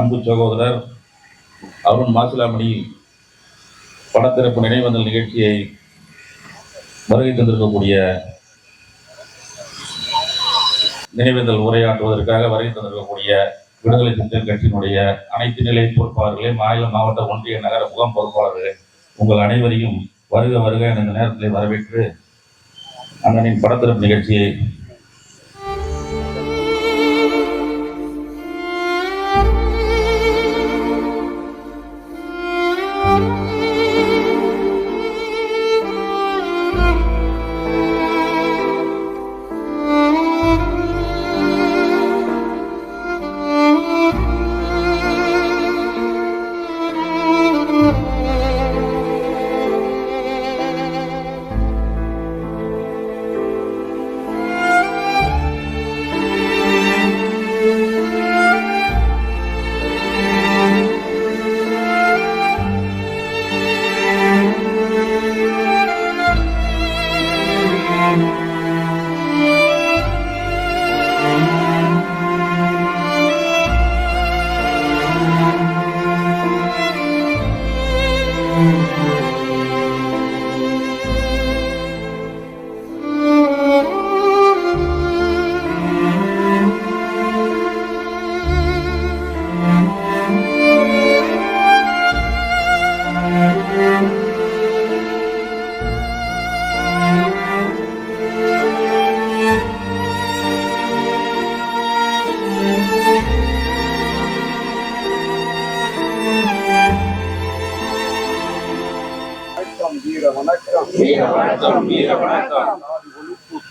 அன்பு சகோதரர் அருண் மாசிலாமணி படத்திறப்பு நினைவந்தல் நிகழ்ச்சியை வருகை தந்திருக்கக்கூடிய நினைவேந்தல் உரையாற்றுவதற்காக வருகை தந்திருக்கக்கூடிய விடுதலை சிறுத்தைகள் கட்சியினுடைய அனைத்து நிலை பொறுப்பாளர்களே மாநில மாவட்ட ஒன்றிய நகர முகாம் பொறுப்பாளர்களே உங்கள் அனைவரையும் வருக வருக என இந்த நேரத்தில் வரவேற்று அண்ணனின் படத்திறப்பு நிகழ்ச்சியை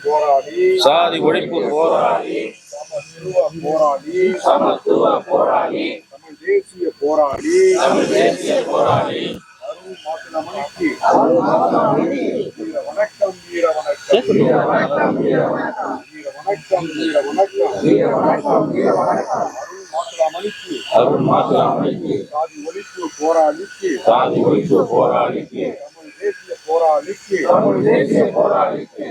போராடி சாதி ஒழிப்பு போராடி போராடி சமத்துவ போராடி தமிழ் தேசிய போராடி தமிழ் தேசிய போராடி வணக்கம் வீர வணக்கம் வீர வணக்கம் வீர வணக்கம் வீர வணக்கம் வீர வணக்கம் வீர வணக்கம் போராளிக்கு. தமிழ் தேசிய போராளிக்கு. தமிழ் தேசிய போராளிக்கு.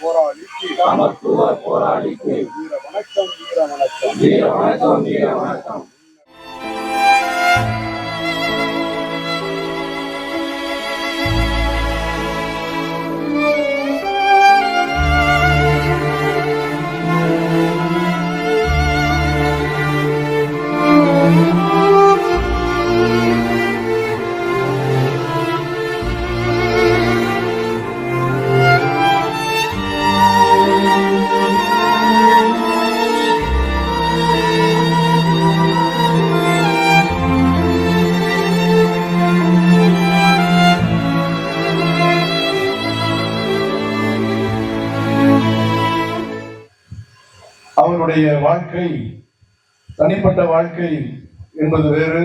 போராளிக்கு சமத்துவ போராளிக்கு. வீர வணக்கம் வீர வணக்கம் வீர வணக்கம் வீர வணக்கம் தனிப்பட்ட வாழ்க்கை என்பது வேறு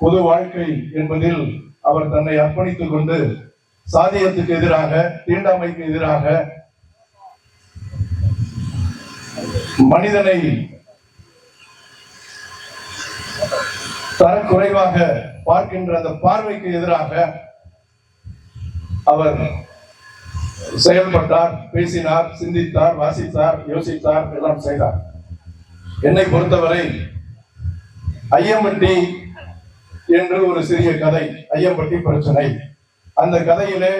பொது வாழ்க்கை என்பதில் அவர் தன்னை அர்ப்பணித்துக் கொண்டு சாதியத்துக்கு எதிராக தீண்டாமைக்கு எதிராக மனிதனை தரக்குறைவாக பார்க்கின்ற அந்த பார்வைக்கு எதிராக அவர் செயல்பட்டார் பேசினார் சிந்தித்தார் வாசித்தார் யோசித்தார் எல்லாம் செய்தார். என்னை பொறுத்தவரை ஐயம்பட்டி என்று ஒரு சிறிய கதை ஐயம்பட்டி பிரச்சனை. அந்த கதையிலே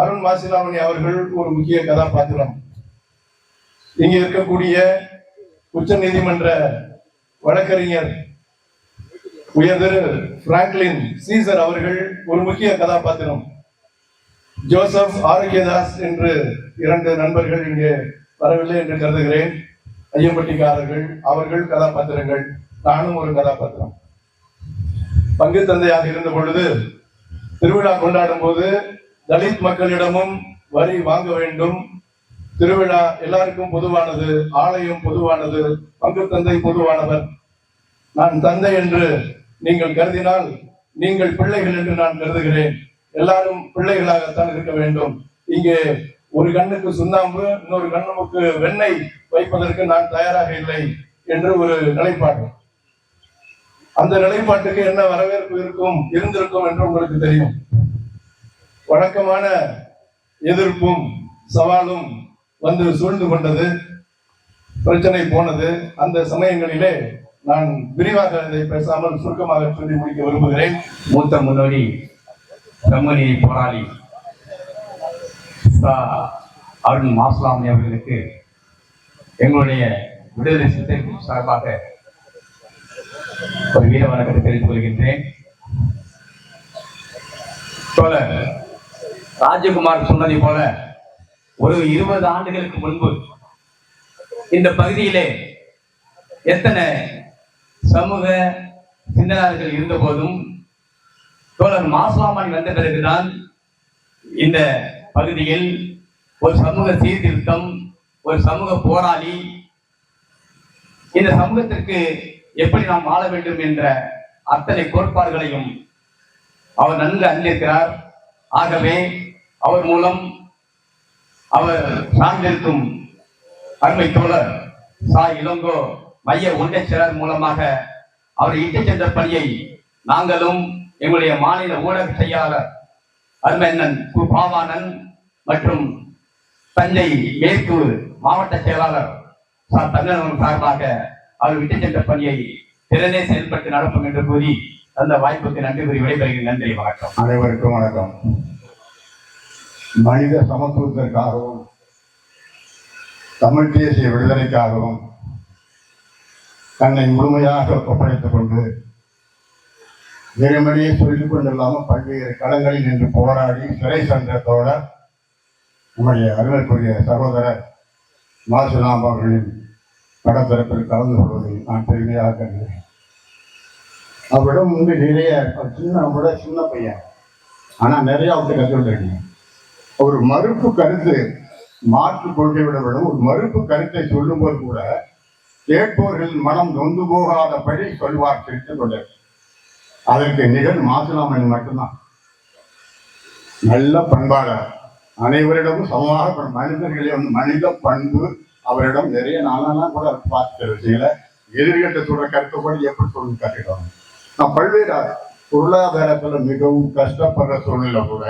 அருண் மாசிலாமணி அவர்கள் ஒரு முக்கிய கதாபாத்திரம். இங்கே இருக்கக்கூடிய உச்ச நீதிமன்ற வழக்கறிஞர் உயர்ந்த பிராங்க்லின் சீசர் அவர்கள் ஒரு முக்கிய கதாபாத்திரம். ஜோசப் ஆரோக்கியதாஸ் என்று இரண்டு நண்பர்கள் இங்கே வரவில்லை என்று கருதுகிறேன். ஐயம்பட்டிக்காரர்கள் அவர்கள் கதாபாத்திரங்கள் நானும் ஒரு கதாபாத்திரம். பங்கு தந்தையாக இருந்த பொழுது திருவிழா கொண்டாடும் போது தலித் மக்களிடமும் வரி வாங்க வேண்டும். திருவிழா எல்லாருக்கும் பொதுவானது ஆலயம் பொதுவானது பங்கு தந்தை பொதுவானவர். நான் தந்தை என்று நீங்கள் கருதினால் நீங்கள் பிள்ளைகள் என்று நான் கருதுகிறேன். எல்லாரும் பிள்ளைகளாகத்தான் இருக்க வேண்டும். இங்கே ஒரு கண்ணுக்கு சுண்ணாம்பு இன்னொரு கண்ணுக்கு வெண்ணெய் வைப்பதற்கு நான் தயாராக இல்லை என்று ஒரு நிலைப்பாடு. அந்த நிலைப்பாட்டுக்கு என்ன வரவேற்பு இருக்கும் இருந்திருக்கும் என்று உங்களுக்கு தெரியும். வழக்கமான எதிர்ப்பும் சவாலும் வந்து சூழ்ந்து கொண்டது பிரச்சனை போனது. அந்த சமயங்களிலே நான் விரிவாக இதை பேசாமல் சுருக்கமாக சொல்லி முடிக்க விரும்புகிறேன். மூத்த முன்னோடி கம்பெனி போராளி. அருண் மாசுலாமணி அவர்களுக்கு எங்களுடைய விடுதலை சிறுத்தைகள் சார்பாக ஒரு வீர வணக்கத்தை தெரிந்து கொள்கின்றேன். தோழர் ராஜகுமார் சொன்னதை போல ஒரு இருபது ஆண்டுகளுக்கு முன்பு இந்த பகுதியிலே எத்தனை சமூக சிந்தனையாளர்கள் இருந்த போதும் தோழர் மாசுலாமணி வந்த பிறகுதான் இந்த பகுதியில் ஒரு சமூக சீர்திருத்தம் ஒரு சமூக போராளி இந்த சமூகத்திற்கு எப்படி நாம் வாழ வேண்டும் என்ற அத்தனை கோட்பாடுகளையும் அவர் நன்கு அறிந்திருக்கிறார். ஆகவே அவர் மூலம் அவர் சார்ந்திருக்கும் அருமை தோழர் சா. இளங்கோ மைய ஒன்றை மூலமாக அவர் இட்டுச் சென்ற பணியை நாங்களும் எங்களுடைய மாநில ஊடக செயலாளர் அருமையண்ணன் கு. பாவானன் மற்றும் தஞ்சை மேற்கு மாவட்ட செயலாளர் சா. தங்கன் சார்பாக அவர் விட்டு சென்ற பணியை திறனே செயல்பட்டு நடப்போம் என்று கூறி அந்த வாய்ப்புக்கு நன்றி கூறி விடைபெறுகிறேன். நன்றி வணக்கம். அனைவருக்கும் வணக்கம். மனித சமத்துவத்திற்காகவும் தமிழ் தேசிய விடுதலைக்காகவும் தன்னை முழுமையாக ஒப்படைத்துக் கொண்டு வெறுமனே சொல்லிக் கொண்டில்லாமல் பல்வேறு களங்களில் நின்று போராடி சிறை சென்ற தோழர் நம்முடைய அருமைக்குரிய சகோதரர் மாசுலாம் அவர்களின் படப்பிறப்பில் கலந்து கொள்வதை நான் பெருமையாக கருதுகிறேன். அவரிடம் வந்து நிறைய சின்ன நம்மளோட சின்ன பையன். ஆனால் நிறைய அவர்கிட்ட கற்றுக்கிட்டு ஒரு மறுப்பு கருத்து மாற்று கொள்கை விட ஒரு மறுப்பு கருத்தை சொல்லும்போது கூட கேட்பவர்கள் மனம் நொந்து போகாதபடி சொல்வார் சிரித்து கொண்டு அதற்கு நிகழ் மாசுலாமணி மட்டும்தான். நல்ல பண்பாளர் அனைவரிடமும் சமமாக மனிதர்களே வந்து மனித பண்பு அவரிடம் நிறைய நானெல்லாம் கூட பார்த்த விஷயங்கள எதிர்கிட்ட சொல்ற கருத்துப்படி எப்படி சொல்லி கட்டிடுவாங்க நான் பல்வேறு பொருளாதாரத்துல மிகவும் கஷ்டப்படுற சூழ்நிலை கூட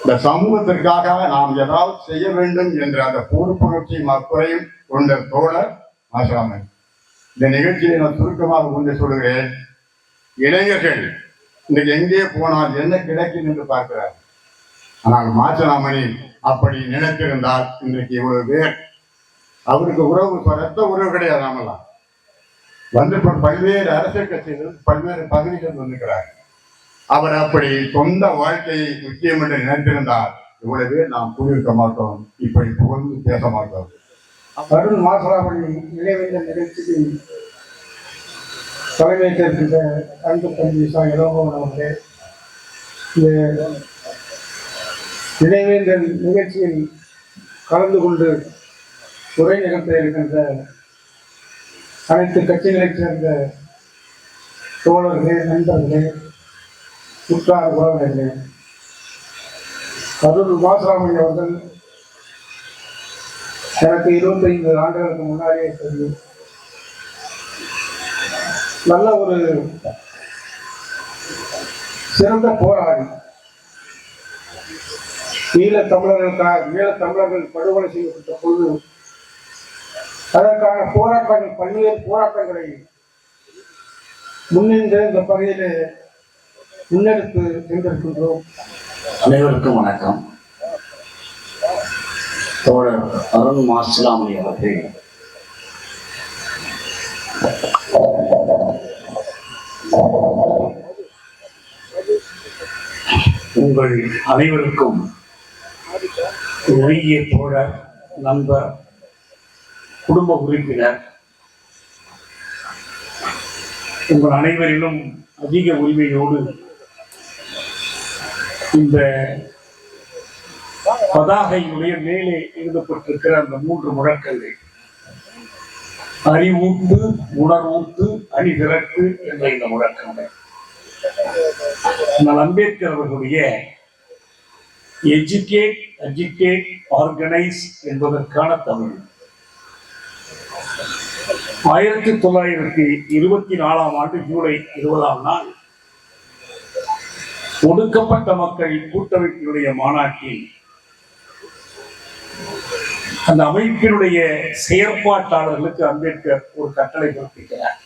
இந்த சமூகத்திற்காக நாம் ஏதாவது செய்ய வேண்டும் என்ற அந்த பொறுப்புணர்ச்சியும் அக்குறையும் கொண்ட தோழர் ஆசாமன் இந்த நிகழ்ச்சியை நான் சுருக்கமாக கொண்டு சொல்கிறேன் இளைஞர்கள் இன்னைக்கு எங்கே போனால் என்ன கிடைக்கும் என்று பார்க்கிறார்? ஆனால் மாச்சலாமணி அப்படி நினைத்திருந்தால் இன்றைக்கு இவ்வளவு பேர் அவருக்கு உறவு ரத்த உறவு கிடையாது நாமெல்லாம் வந்து பல்வேறு அரசியல் கட்சிகள் பல்வேறு பகுதிகள் வந்திருக்கிறார் அவர் அப்படி சொந்த வாழ்க்கையை முக்கியம் என்று நினைத்திருந்தால் இவ்வளவு நாம் கூறியிருக்க மாட்டோம் இப்படி புகழ்ந்து பேச மாட்டோம். அருண் மாசலாமணி இளைவேந்த நிகழ்ச்சிக்கு தலைமையேற்றிருக்கின்ற அன்பு தம்பி சா இளங்கோவன் அவர்களே இந்த இளைவேந்தன் நிகழ்ச்சியில் கலந்து கொண்டு உரை நிகழ்த்த இருக்கின்ற அனைத்து கட்சிகளைச் சேர்ந்த தோழர்களே நண்பர்களே உற்றார் உறவினர்களே கரூர் மாசலாமணி அவர்கள் எனக்கு இருபத்தைந்து ஆண்டுகளுக்கு முன்னாடியே தெரியும். நல்ல ஒரு சிறந்த போராளி. ஈழத் தமிழர்களுக்காக ஈழத் தமிழர்கள் படுகொலை செய்யப்பட்ட பொழுது அதற்கான போராட்டங்கள் பல்வேறு போராட்டங்களை முன்னின்று இந்த பகுதியிலே முன்னெடுத்து சென்றிருக்கின்றோம். அனைவருக்கும் வணக்கம். தோழர் அருண் மாசிலாமணி அவர்கள் உங்கள் அனைவருக்கும் நெருங்கிய தோழர் நண்பர் குடும்ப உறுப்பினர். உங்கள் அனைவரிலும் அதிக உரிமையோடு இந்த பதாகையினுடைய மேலே எழுதப்பட்டிருக்கிற அந்த மூன்று முழக்கங்கள். அறிவூட்டு உணர்வூட்டு அணிதிரட்டு என்ற இந்த முழக்கங்கள். ஆனால் அம்பேத்கர் அவர்களுடைய எஜுகேட் அஜிகேட் ஆர்கனைஸ் என்பதற்கான தமிழ். ஆயிரத்தி தொள்ளாயிரத்தி இருபத்தி நாலாம் ஆண்டு ஜூலை இருபதாம் நாள் ஒடுக்கப்பட்ட மக்கள் கூட்டமைப்பினுடைய மாநாட்டில் அந்த அமைப்பினுடைய செயற்பாட்டாளர்களுக்கு அம்பேத்கர் ஒரு கட்டளை பிறப்பிக்கிறார்.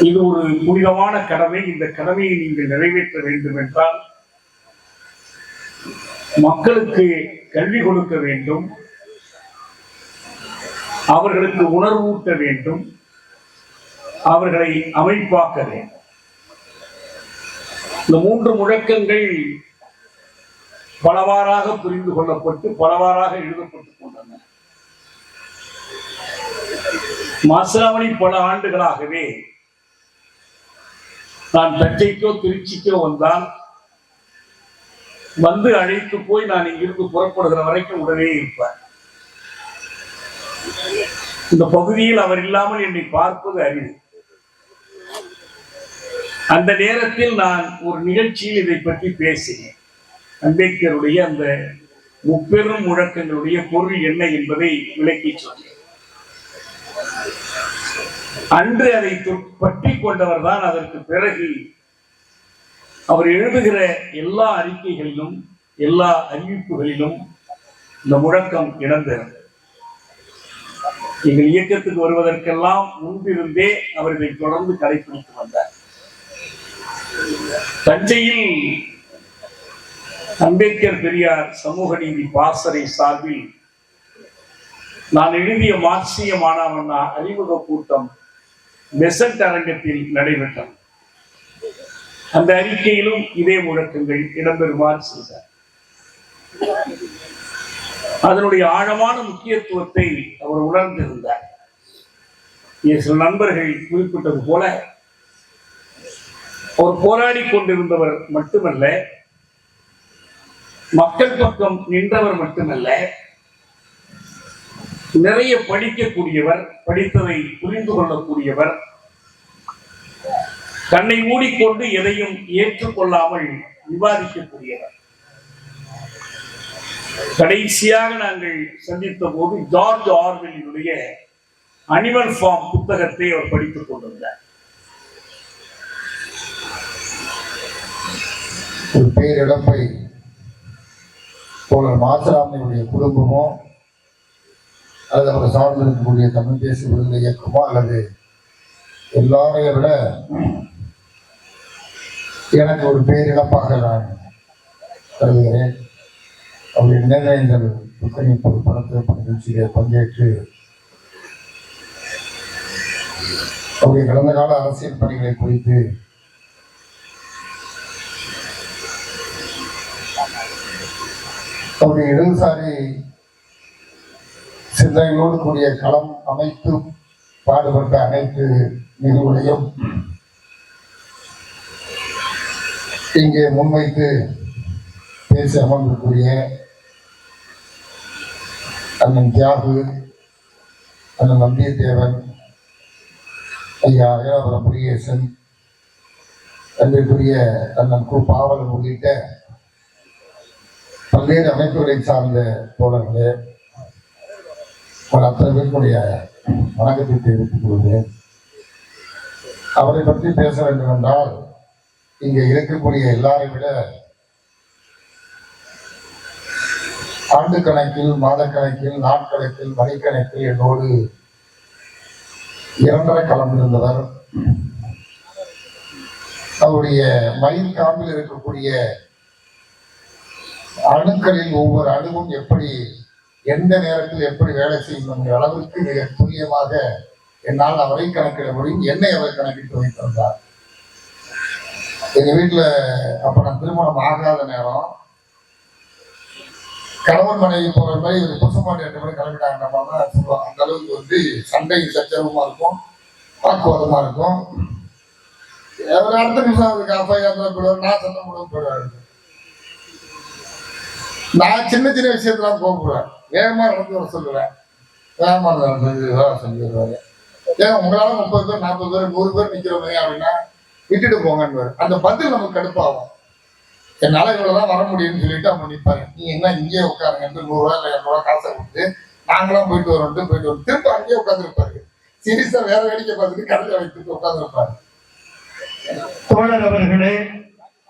இது ஒரு புனிதமான கடமை. இந்த கடமையை நீங்கள் நிறைவேற்ற வேண்டும் என்றால் மக்களுக்கு கல்வி கொடுக்க வேண்டும். அவர்களுக்கு உணர்வூட்ட வேண்டும். அவர்களை அமைப்பாக்க வேண்டும். இந்த மூன்று முழக்கங்கள் பலவாறாக புரிந்து கொள்ளப்பட்டு பலவாறாக எழுதப்பட்டுக் கொண்டன மாசிலாமணி பல ஆண்டுகளாகவே நான் தஞ்சைக்கோ திருச்சிக்கோ வந்தால் வந்து அழைத்து போய் நான் இங்கிருந்து புறப்படுகிற வரைக்கும் உடனே இருப்பார். இந்த பகுதியில் அவர் இல்லாமல் என்னை பார்ப்பது அறிவு. அந்த நேரத்தில் நான் ஒரு நிகழ்ச்சியில் இதை பற்றி பேசினேன். அம்பேத்கருடைய அந்த முப்பெரும் முழக்கங்களுடைய பொருள் என்ன என்பதை விளக்கி சொன்னேன். அன்று அதை பற்றி கொண்டவர் தான் அதற்கு பிறகு அவர் எழுதுகிற எல்லா அறிக்கைகளிலும் எல்லா அறிவிப்புகளிலும் இந்த முழக்கம் இடம்பெறும். எங்கள் இயக்கத்துக்கு வருவதற்கெல்லாம் முன்பிருந்தே அவர் இதை தொடர்ந்து கடைபிடித்து வந்தார். தஞ்சையில் அம்பேத்கர் பெரியார் சமூக நீதி பாசறை சார்பில் நான் எழுதிய மார்க்சிய மாணவண்ணா அறிமுக கூட்டம் பெசன்ட் அரங்கத்தில் நடைபெற்றது. அந்த அறிக்கையிலும் இதே முழக்கங்கள் இடம்பெறுமாறு செய்தார். அதனுடைய ஆழமான முக்கியத்துவத்தை அவர் உணர்ந்திருந்தார். சில நண்பர்கள் குறிப்பிட்டது போல அவர் போராடி கொண்டிருந்தவர் மட்டுமல்ல மக்கள் பக்கம் நின்றவர் மட்டுமல்ல நிறைய படிக்கக்கூடியவர் படித்ததை புரிந்து கொள்ளக்கூடியவர் தன்னை மூடிக்கொண்டு எதையும் ஏற்றுக்கொள்ளாமல் விவாதிக்கக்கூடியவர். கடைசியாக நாங்கள் சந்தித்த போது ஜார்ஜ் ஆர்வெலினுடைய அனிமல் ஃபார்ம் புத்தகத்தை அவர் படித்துக் கொண்டிருந்தார். ஒரு பேரிழப்பை தோழர் மாசிராமனுடைய குடும்பமோ அல்லது அவரை சார்ந்திருக்கக்கூடிய தமிழ் தேசிய விடுதலை இயக்கமோ அல்லது எல்லாரையும் விட எனக்கு ஒரு பேரிழப்பாக நான் கருதுகிறேன் அவருடைய நிர்ணயங்கள் துக்கணிப்பு படத்திருப்பு நிகழ்ச்சியிலே பங்கேற்று அவருடைய கடந்த கால அரசியல் பணிகளை குறித்து அவருடைய இடதுசாரி சிந்தனைகளோடு கூடிய களம் அமைத்து பாடுபட்ட அனைத்து நிகழ்வுகளையும் இங்கே முன்வைத்து பேசி அமர்ந்திருக்கூடிய அண்ணன் தியாகு அண்ணன் வந்தியத்தேவன் ஐயா ஐயாபுரம் முருகேசன் அன்றைக்குரிய அண்ணன் கு. பாவலன் உள்ளிட்ட பல்வேறு அமைப்புகளை சார்ந்த தோழர்களே ஒரு அத்தனை பேருடைய வணக்கத்தை தெரிவித்துக் கொள்கிறேன். அவரை பற்றி பேச வேண்டும் என்றால் இங்கே இருக்கக்கூடிய எல்லாரை விட ஆண்டு கணக்கில் மாத கணக்கில் நாட்கணக்கில் மணிக்கணக்கில் என்னோடு இரண்டரை கலந்திருந்தவர். அவருடைய மயில் காம்பில் இருக்கக்கூடிய அணுக்களில் ஒவ்வொரு அணுவும் எப்படி எந்த நேரத்தில் எப்படி வேலை செய்யும் என்ற அளவிற்கு மிக துல்லியமாக என்னால் அவரை கணக்கிட முடியும் என்னை அவர் கணக்கிட்டு வைத்திருந்தார். எங்க வீட்டுல அப்ப நான் திருமணம் ஆகாத நேரம் கணவன் மனைவி போற மாதிரி ஒரு புதுசுமாடி ரெண்டு பேரும் கிளம்பிட்டாங்க தான் சொல்லுவோம் அந்த அளவுக்கு வந்து சண்டை சச்சரவுமா இருக்கும் வாக்குவாதமா இருக்கும். ஒரு அடுத்த நிமிஷம் அவருக்கு அப்பா போயிடுவார் நான் சண்டை போடுவோம் போயிடுவாரு நான் சின்ன சின்ன விஷயத்தெல்லாம் போகக்கூடாது வேகமா நடந்து வர சொல்லுவேன். வேகமா நடந்து வர சொல்லிடுவாரு ஏன் உங்களால முப்பது பேர் நாற்பது பேர் நூறு பேர் நிக்கிறவங்க அப்படின்னா விட்டுட்டு போங்கன்னு அந்த பதில் நமக்கு கடுப்பாகும். என்னால இவ்வளவுதான் வர முடியும்னு சொல்லிட்டு அவங்க நிற்பாங்க நீ என்ன இங்கேயே உட்காருங்கன்ட்டு நூறுரூவா இல்லை இரநூறுவா காசை கொடுத்து நாங்களாம் போயிட்டு வரோம்ட்டு போயிட்டு வரோம். திரும்ப அங்கேயே உட்காந்துருப்பாரு சீரியஸா வேற வேடிக்கை பார்த்துட்டு கடையில வைத்துட்டு உட்காந்துருப்பாரு தோழர் அவர்களே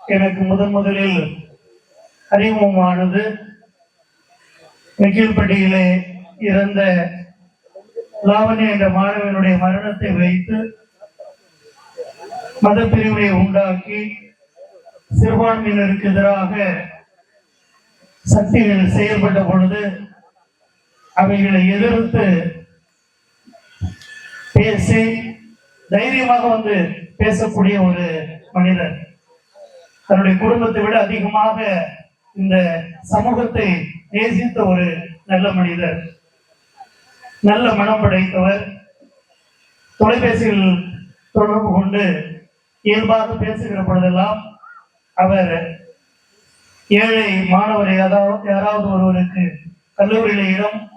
எனக்கு முதன் முதலில் அறிமுகமானது வக்கீல்பட்டியிலே இறந்த லாவணி என்ற மாணவனுடைய மரணத்தை வைத்து மதப்பிரிவினை உண்டாக்கி சிறுபான்மையினருக்கு எதிராக சக்திகள் செயல்பட்ட பொழுது அவைகளை எதிர்த்து பேசி தைரியமாக வந்து பேசக்கூடிய ஒரு மனிதர். தன்னுடைய குடும்பத்தை விட அதிகமாக இந்த சமூகத்தை நேசித்த ஒரு நல்ல மனிதர். நல்ல மனம் படைத்தவர். தொலைபேசியில் தொடர்பு கொண்டு இயல்பாக பேசுகிற பொழுதெல்லாம் அவர் ஏழை மாணவர் யாராவது யாராவது ஒருவருக்கு கல்லூரியில இடம்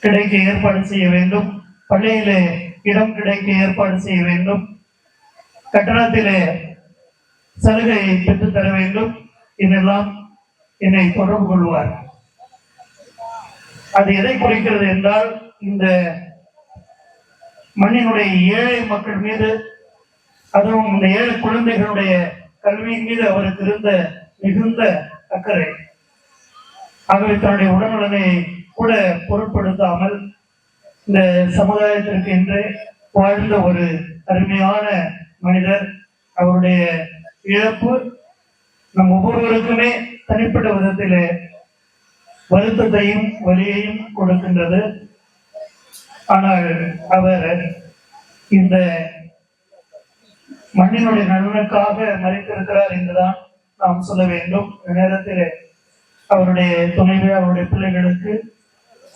கிடைக்க ஏற்பாடு செய்ய வேண்டும். பள்ளியிலே இடம் கிடைக்க ஏற்பாடு செய்ய வேண்டும். கட்டணத்திலே சலுகை பெற்றுத் தர வேண்டும். இதெல்லாம் என்னை தொடர்பு கொள்வார். அது எதை குறிக்கிறது என்றால் இந்த மண்ணினுடைய ஏழை மக்கள் மீது அதுவும் இந்த ஏழு குழந்தைகளுடைய கல்வி மீது அவருக்கு இருந்த மிகுந்த அக்கறை. ஆகவே தன்னுடைய உடல்நலனை கூட பொருட்படுத்தாமல் இந்த சமுதாயத்திற்கு என்று வாழ்ந்த ஒரு அருமையான மனிதர் அவருடைய இழப்பு நம் ஒவ்வொருவருக்குமே தனிப்பட்ட விதத்திலே வருத்தத்தையும் வலியையும் கொடுக்கின்றது. ஆனால் அவர் இந்த மண்ணினுடைய நலனுக்காக மறைத்திருக்கிறார் என்றுதான் நாம் சொல்ல வேண்டும். நேரத்தில் அவருடைய துணைவி அவருடைய பிள்ளைகளுக்கு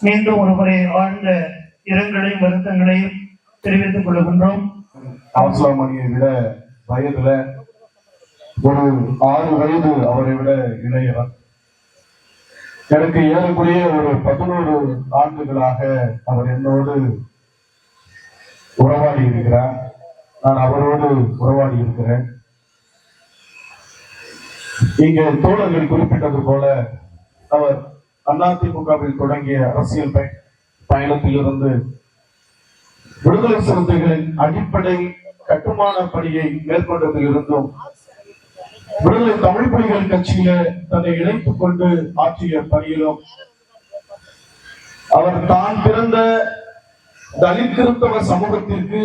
மீண்டும் ஒரு முறை ஆழ்ந்த இரங்கலையும் வருத்தங்களையும் தெரிவித்துக் கொள்கின்றோம். ஆசிலாமணியை விட வயதுல ஒரு ஆறு வயது அவரை விட இளையவர். எனக்கு ஏறக்குறைய ஒரு பதினோரு ஆண்டுகளாக அவர் என்னோடு உறவாடி இருக்கிறார். நான் அவரோடு உறவாடி இருக்கிறேன். இங்கே தோழர்கள் குறிப்பிட்டது போல அவர் அதிமுகவில் தொடங்கிய அரசியல் பய- பயணத்திலிருந்து விடுதலை சிறுத்தைகளின் அடிப்படை கட்டுமான பணியை மேற்கொண்டதில் இருந்தும் விடுதலை தமிழ் புலிகள் கட்சியில தன்னை இணைத்துக் கொண்டு ஆற்றிய பணியிலும் அவர் தான் பிறந்த தலித் கிறிஸ்தவ சமூகத்திற்கு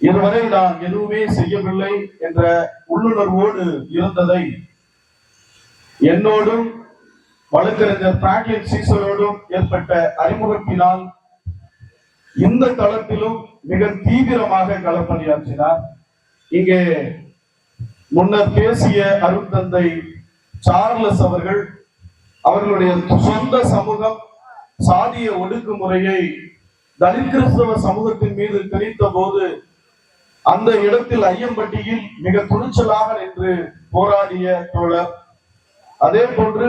இதுவரை நான் எதுவுமே செய்யவில்லை என்ற உள்ளுணர்வோடு இருந்ததை என்னோடும் வழக்கறிஞர் பிராங்க்லின் சீசரோடும் ஏற்பட்ட அறிமுகத்தினால் இந்த தளத்திலும் மிக தீவிரமாக களப்பணியாற்றினார். இங்கே முன்னர் பேசிய அருந்தந்தை சார்லஸ் அவர்கள் அவர்களுடைய சொந்த சமூகம் சாதிய ஒடுக்குமுறையை தலித் கிறிஸ்தவ சமூகத்தின் மீது திணித்த போது அந்த இடத்தில் ஐயம்பட்டியில் மிக துணிச்சலாக நின்று போராடிய தோழர். அதே போன்று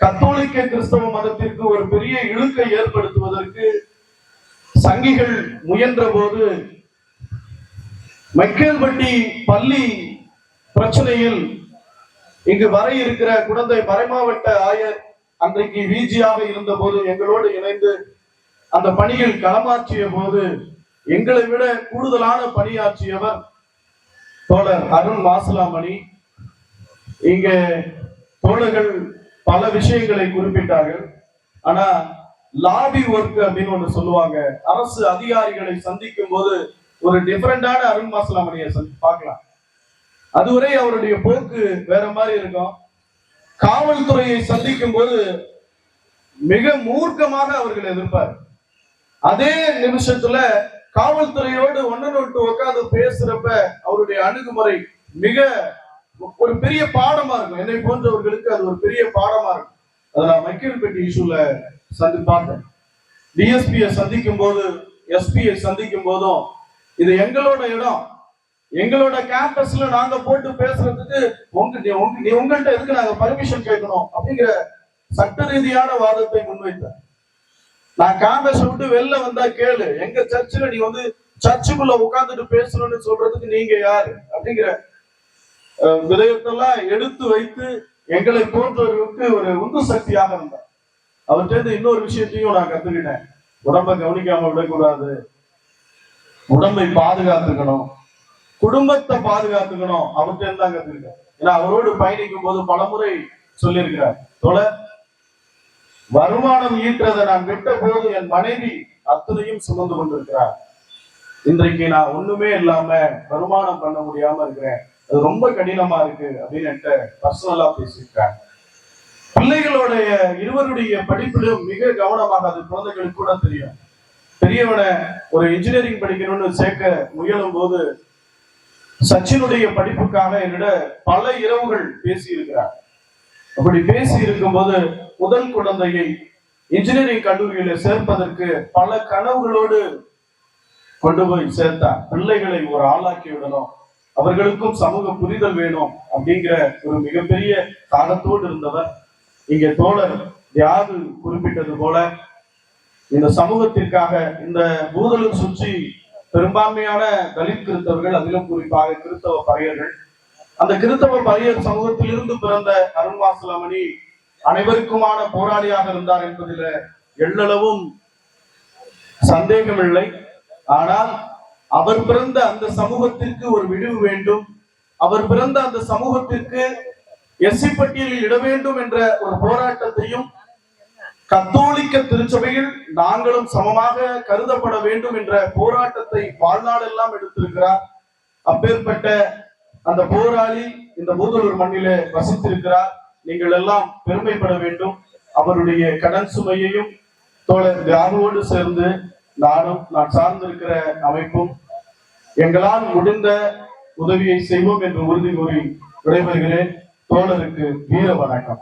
கத்தோலிக்க கிறிஸ்தவ மதத்திற்கு ஒரு பெரிய இழுக்கை ஏற்படுத்துவதற்கு சங்கிகள் முயன்ற போது மைக்கேல்பட்டி பள்ளி பிரச்சனையில் இங்கு வர இருக்கிற குழந்தை மறைமாவட்ட ஆயர் அன்றைக்கு விஜியாக இருந்த போது எங்களோடு இணைந்து அந்த பணியில் களமாற்றிய போது எங்களை விட கூடுதலான பணியாற்றியவர் தோழர் அருண் மாசலாமணி இங்கே தோழர்கள் பல விஷயங்களை குறிப்பிட்டார்கள். ஆனா லாபி ஒர்க் அப்படின்னு ஒண்ணு சொல்லுவாங்க. அரசு அதிகாரிகளை சந்திக்கும் போது ஒரு டிஃபரெண்டான அருண் மாசலாமணியை சந்தி- பார்க்கலாம். அதுவரை அவருடைய போக்கு வேற மாதிரி இருக்கும். காவல்துறையை சந்திக்கும் போது மிக மூர்க்கமாக அவர்கள் எதிர்ப்பார். அதே நிமிஷத்துல காவல்துறையோடு ஒன்னு விட்டு உட்காந்து பேசுறப்ப அவருடைய அணுகுமுறை மிக ஒரு பெரிய பாடமா இருக்கும். என்னை போன்றவர்களுக்கு அது ஒரு பெரிய பாடமா இருக்கும். அதை நான் மைக்கேல்பேட்டி இஷ்யூல சந்தி பார்த்தேன். டிஎஸ்பியை சந்திக்கும் போது எஸ்பியை சந்திக்கும் போதும் இது எங்களோட இடம். எங்களோட கேம்பஸ்ல நாங்க போட்டு பேசுறதுக்கு உங்க நீ நீ உங்கள்கிட்ட எதுக்கு நாங்க பர்மிஷன் கேட்கணும் அப்படிங்கிற சட்ட ரீதியான வாதத்தை முன்வைத்தேன். நான் காங்கிரஸ் விட்டு வெளில வந்தா கேளு. எங்க சர்ச்சில் நீ வந்து சர்ச்சுக்குள்ள உட்கார்ந்துட்டு பேசணும்னு சொல்றதுக்கு நீங்க யாரு? அப்படிங்கிற விதயத்தெல்லாம் எடுத்து வைத்து எங்களை போன்றவர்களுக்கு ஒரு உந்து சக்தியாக இருந்தார் அவர்கிட்ட இருந்து இன்னொரு விஷயத்தையும் நான் கத்துக்கிட்டேன். உடம்ப கவனிக்காம விடக்கூடாது. உடம்பை பாதுகாத்துக்கணும். குடும்பத்தை பாதுகாத்துக்கணும். அவர்கிட்ட இருந்தா கத்துக்கிட்டேன். ஏன்னா அவரோடு பயணிக்கும் போது பலமுறை சொல்லியிருக்கிறார். தோழர் வருமானம் ஈன்றதை நான் விட்ட போது என் மனைவி அத்தனையும் சுமந்து கொண்டிருக்கிறார். இன்றைக்கு நான் ஒண்ணுமே இல்லாம வருமானம் பண்ண முடியாம இருக்கிறேன். அது ரொம்ப கடினமா இருக்கு அப்படின்னு என்கிட்ட பர்சனலா பேசியிருக்காங்க பிள்ளைகளுடைய இருவருடைய படிப்பிலும் மிக கவனமாக அது குழந்தைகளுக்கு கூட தெரியும். பெரியவனை ஒரு இன்ஜினியரிங் படிக்கணும்னு சேர்க்க முயலும் போது சச்சினுடைய படிப்புக்காக என்னிட பல இரவுகள் பேசி இருக்கிறார் அப்படி பேசி இருக்கும்போது முதல் குழந்தையை இன்ஜினியரிங் கல்லூரியில சேர்ப்பதற்கு பல கனவுகளோடு கொண்டு போய் சேர்த்தார். பிள்ளைகளை ஒரு ஆளாக்கி விடணும். அவர்களுக்கும் சமூக புரிதல் வேணும் அப்படிங்கிற ஒரு மிகப்பெரிய தாகத்தோடு இருந்தவர். இங்க தோழர் யாது குறிப்பிட்டது போல இந்த சமூகத்திற்காக இந்த பூதலும் சுற்றி பெரும்பான்மையான தலித் கிறிஸ்தவர்கள் அதிலும் குறிப்பாக கிறிஸ்தவ பறையர்கள் அந்த கிறிஸ்தவ பறையர் சமூகத்திலிருந்து பிறந்த அருண்வாசலமணி அனைவருக்குமான போராளியாக இருந்தார் என்பதில் எள்ளளவும் சந்தேகமில்லை. ஆனால் அவர் பிறந்த அந்த சமூகத்திற்கு ஒரு விடிவு வேண்டும். அவர் பிறந்த அந்த சமூகத்திற்கு எஸ்சி பட்டியலில் இட வேண்டும் என்ற ஒரு போராட்டத்தையும் கத்தோலிக்க திருச்சபையில் நாங்களும் சமமாக கருதப்பட வேண்டும் என்ற போராட்டத்தை வாழ்நாளெல்லாம் எடுத்திருக்கிறார். அப்பேற்பட்ட அந்த போராளி இந்த மூதலூர் மண்ணிலே வசித்திருக்கிறார். நீங்கள் எல்லாம் பெருமைப்பட வேண்டும். அவருடைய கடன் சுமையையும் தோழர் தியாகோடு சேர்ந்து நானும் நான் சார்ந்திருக்கிற அமைப்பும் எங்களால் முடிந்த உதவியை செய்வோம் என்று உறுதி கூறி விடைபெறுகிறேன். தோழருக்கு வீர வணக்கம்.